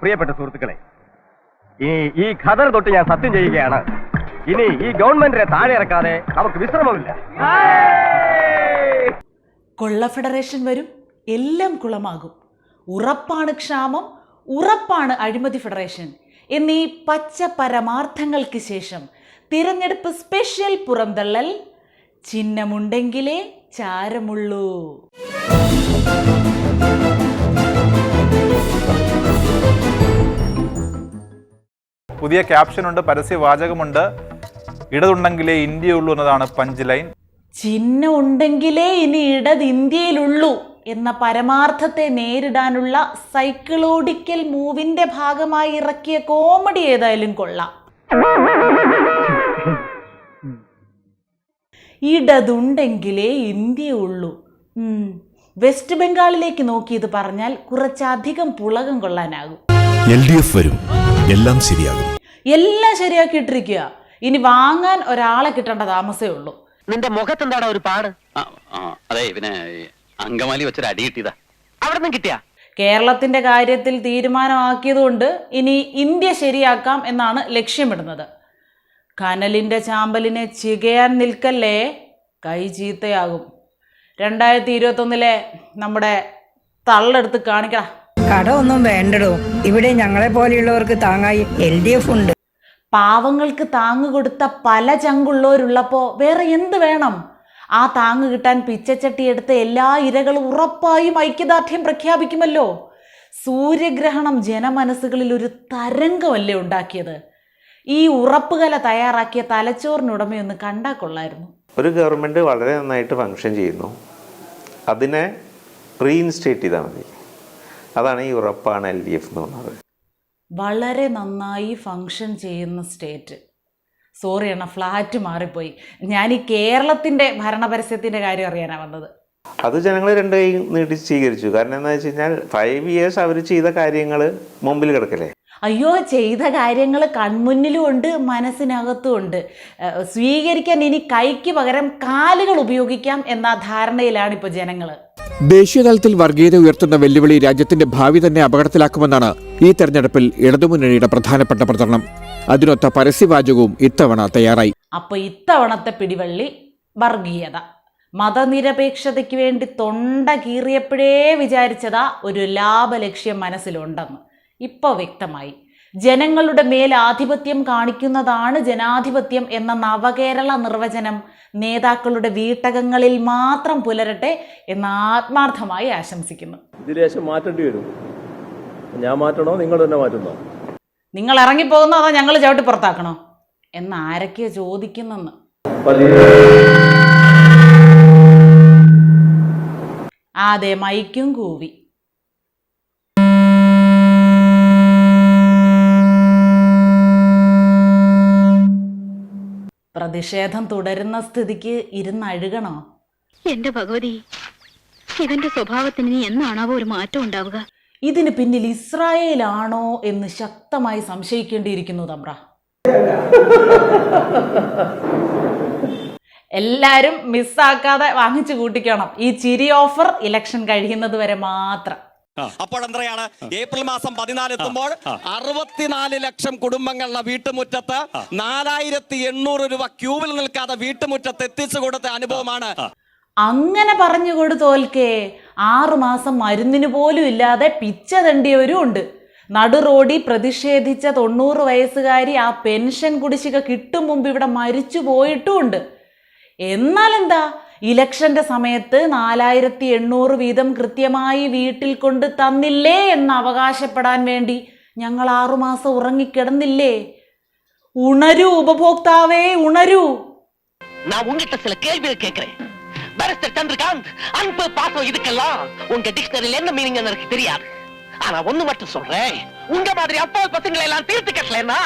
പ്രിയപ്പെട്ട സുഹൃത്തുക്കളെ ഈ ഈ ഖദർ തൊട്ട് ഞാൻ സത്യം ചെയ്യുകയാണ്. ഇനി ഈ ഗവൺമെന്റിനെ താഴെ ഇറക്കാതെ നമുക്ക് വിശ്രമമില്ല. കൊള്ള ഫെഡറേഷൻ വരും എല്ലാം കുളമാകും. ഉറപ്പാണ് ക്ഷാമം ഉറപ്പാണ് അഴിമതി ഫെഡറേഷൻ. എന്നീ പച്ച പരമാർത്ഥങ്ങൾക്ക് ശേഷം തിരഞ്ഞെടുപ്പ് സ്പെഷ്യൽ പുറന്തള്ളൽ ചിഹ്നമുണ്ടെങ്കിലേ ചാരമുള്ളൂ. പുതിയ ക്യാപ്ഷനുണ്ട് പരസ്യവാചകമുണ്ട്. ഇടതുണ്ടെങ്കിലേ ഇന്ത്യയുള്ളൂ എന്നതാണ് പഞ്ച് ലൈൻ ചിഹ്നം ഉണ്ടെങ്കിലേ ഇനി ഇടത് ഇന്ത്യയിലുള്ളൂ എന്ന പരമാർത്ഥത്തെ നേരിടാനുള്ള സൈക്കിളോഡിക്കൽ മൂവിന്റെ ഭാഗമായി ഇറക്കിയ കോമഡി ഏതായാലും കൊള്ളാം. ഇടതുണ്ടെങ്കിലേ ഇന്ത്യ ഉള്ളൂ വെസ്റ്റ് ബംഗാളിലേക്ക് നോക്കിയത് പറഞ്ഞാൽ കുറച്ചധികം പുളകം കൊള്ളാനാകും. എൽ ഡി എഫ് വരും. എല്ലാം ശരിയാകും. എല്ലാം ശരിയാക്കിയിട്ടിരിക്കുക ഇനി വാങ്ങാൻ ഒരാളെ കിട്ടേണ്ട താമസേ ഉള്ളൂ. നിന്റെ മുഖത്തെന്താടാ ഒരു പാട്? അതെ പിന്നെ അങ്കമാലി വെച്ചൊരു അടി കിട്ടിയതാ. അവിടെ നിന്ന് കിട്ടിയാ? കേരളത്തിന്റെ കാര്യത്തിൽ തീരുമാനമാക്കിയതുകൊണ്ട് ഇനി ഇന്ത്യ ശരിയാക്കാം എന്നാണ് ലക്ഷ്യമിടുന്നത്. കനലിന്റെ ചാമ്പലിനെ ചികയാൻ നിൽക്കല്ലേ? കൈ ചീത്തയാകും. രണ്ടായിരത്തി ഇരുപത്തൊന്നിലെ നമ്മുടെ തള്ളെടുത്ത് കാണിക്കടാ. ഒന്നും വേണ്ടടോ. ഇവിടെ ഞങ്ങളെ പോലെയുള്ളവർക്ക് താങ്ങായി എൽ ഡി എഫ് ഉണ്ട്. പാവങ്ങൾക്ക് താങ്ങ് കൊടുത്ത പല ചങ്കുള്ളവരുള്ളപ്പോൾ വേറെ എന്ത് വേണം? ആ താങ്ങ് കിട്ടാൻ പിച്ചച്ചട്ടി എടുത്ത എല്ലാ ഇരകളും ഉറപ്പായും ഐക്യദാർഢ്യം പ്രഖ്യാപിക്കുമല്ലോ? സൂര്യഗ്രഹണം ജനമനസ്സുകളിൽ ഒരു തരംഗമല്ലേ ഉണ്ടാക്കിയത്? ഈ ഉറപ്പുകല തയ്യാറാക്കിയ തലച്ചോറിനുടമയൊന്ന് കണ്ടാൽ കൊള്ളായിരുന്നു. ഒരു ഗവൺമെന്റ് വളരെ നന്നായിട്ട് ഫങ്ഷൻ ചെയ്യുന്നു. അതിനെ റീഇൻസ്റ്റേറ്റ് ചെയ്താൽ മതി. അതാണ് ഈ ഉറപ്പാണ് എൽ ഡി എഫ് എന്ന് പറഞ്ഞത്. വളരെ നന്നായി ഫങ്ഷൻ ചെയ്യുന്ന സ്റ്റേറ്റ് സോറി അണ്ണ ഫ്ലാറ്റ് മാറിപ്പോയി. ഞാൻ ഈ കേരളത്തിന്റെ ഭരണപരസ്യത്തിന്റെ കാര്യം അറിയാനാണ് വന്നത്. അത് ജനങ്ങൾ രണ്ട് കൈ നീട്ടി സ്വീകരിച്ചു. കാരണം എന്താ വെച്ച് കഴിഞ്ഞാൽ ഫൈവ് ഇയേഴ്സ് അവർ ചെയ്ത കാര്യങ്ങൾ മുമ്പിൽ കിടക്കല്ലേ? അയ്യോ ചെയ്ത കാര്യങ്ങൾ കൺമുന്നിലും ഉണ്ട് മനസ്സിനകത്തും ഉണ്ട്. സ്വീകരിക്കാൻ ഇനി കൈക്ക് പകരം കാലുകൾ ഉപയോഗിക്കാം എന്ന ധാരണയിലാണ് ഇപ്പോൾ ജനങ്ങൾ ദേശീയതലത്തിൽ വർഗീയത ഉയർത്തുന്ന വെല്ലുവിളി രാജ്യത്തിന്റെ ഭാവി തന്നെ അപകടത്തിലാക്കുമെന്നാണ് ഈ തെരഞ്ഞെടുപ്പിൽ ഇടതുമുന്നണിയുടെ പ്രധാനപ്പെട്ട പ്രചരണം. അതിനൊത്ത പരസ്യവാചകവും ഇത്തവണ തയ്യാറായി. അപ്പോൾ ഇത്തവണത്തെ പിടിവള്ളി വർഗീയത. മതനിരപേക്ഷതയ്ക്ക് വേണ്ടി തൊണ്ട കീറിയപ്പോഴേ വിചാരിച്ചതാ ഒരു ലാഭലക്ഷ്യം മനസ്സിലുണ്ടെന്ന്. ഇപ്പോൾ വ്യക്തമായി. ജനങ്ങളുടെ മേൽ ആധിപത്യം കാണിക്കുന്നതാണ് ജനാധിപത്യം എന്ന നവകേരള നിർവചനം. നേതാക്കളുടെ വീട്ടകങ്ങളിൽ മാത്രം പുലരട്ടെ എന്ന് ആത്മാർത്ഥമായി ആശംസിക്കുന്നു. ഇതിലേശം മാറ്റേണ്ടി വരും. ഞാൻ മാറ്റണോ? നിങ്ങൾ തന്നെ മാറ്റുന്നോ? നിങ്ങൾ ഇറങ്ങിപ്പോകുന്നോ അതോ ഞങ്ങൾ ചവിട്ടി പുറത്താക്കണോ? എന്ന് ആരൊക്കെയോ ചോദിക്കുന്നെന്ന്. അതെ മൈക്കും കൂവി. പ്രതിഷേധം തുടരുന്ന സ്ഥിതിക്ക് ഇരുന്ന് അഴുകണോ? എന്റെ ഭഗവതി ഇവന്റെ സ്വഭാവത്തിന് ഇനി എന്നാണാവോ ഒരു മാറ്റം ഉണ്ടാവുക? ഇതിന് പിന്നിൽ ഇസ്രായേലാണോ എന്ന് ശക്തമായി സംശയിക്കേണ്ടിയിരിക്കുന്നു തമ്ര എല്ലാരും മിസ്സാക്കാതെ വാങ്ങിച്ചു കൂട്ടിക്കണം. ഈ ചിരി ഓഫർ ഇലക്ഷൻ കഴിയുന്നത് വരെ മാത്രം. അപ്പോൾ എത്രയാണ് ഏപ്രിൽ മാസം പതിനാല് എത്തുമ്പോൾ അറുപത്തിനാല് ലക്ഷം കുടുംബങ്ങളുടെ വീട്ടുമുറ്റത്ത് നാലായിരത്തി എണ്ണൂറ് രൂപ ക്യൂവിൽ നിൽക്കാതെ വീട്ടുമുറ്റത്ത് എത്തിച്ചു കൊടുത്ത അനുഭവമാണ്. അങ്ങനെ പറഞ്ഞുകൊടു ആറു ആറുമാസം മരുന്നിന് പോലും ഇല്ലാതെ പിച്ച തണ്ടിയവരും ഉണ്ട്. നടുറോഡി പ്രതിഷേധിച്ച തൊണ്ണൂറ് വയസ്സുകാരി ആ പെൻഷൻ കുടിശ്ശിക കിട്ടും മുമ്പ് ഇവിടെ മരിച്ചു പോയിട്ടുമുണ്ട്. എന്നാലെന്താ? ഇലക്ഷന്റെ സമയത്ത് നാലായിരത്തി എണ്ണൂറ് വീതം കൃത്യമായി വീട്ടിൽ കൊണ്ട് തന്നില്ലേ എന്ന് അവകാശപ്പെടാൻ വേണ്ടി ഞങ്ങൾ ആറുമാസം ഉറങ്ങിക്കിടന്നില്ലേ ഉണരൂ ഉപഭോക്താവേ ഉണരൂ நான் உங்ககிட்ட சில கேள்விகள் கேட்கிறேன் பாரிஸ்டர் சந்திரகாந்த் அன்பு பாசம் இதுக்கெல்லாம் உங்க டிக்ஷனரியில என்ன மீனிங் எனக்கு தெரியாது ஆனா ஒண்ணு மட்டும் சொல்றேன் உங்க மாதிரி அப்பா பசங்களை எல்லாம் தீர்த்து கட்டலன்னா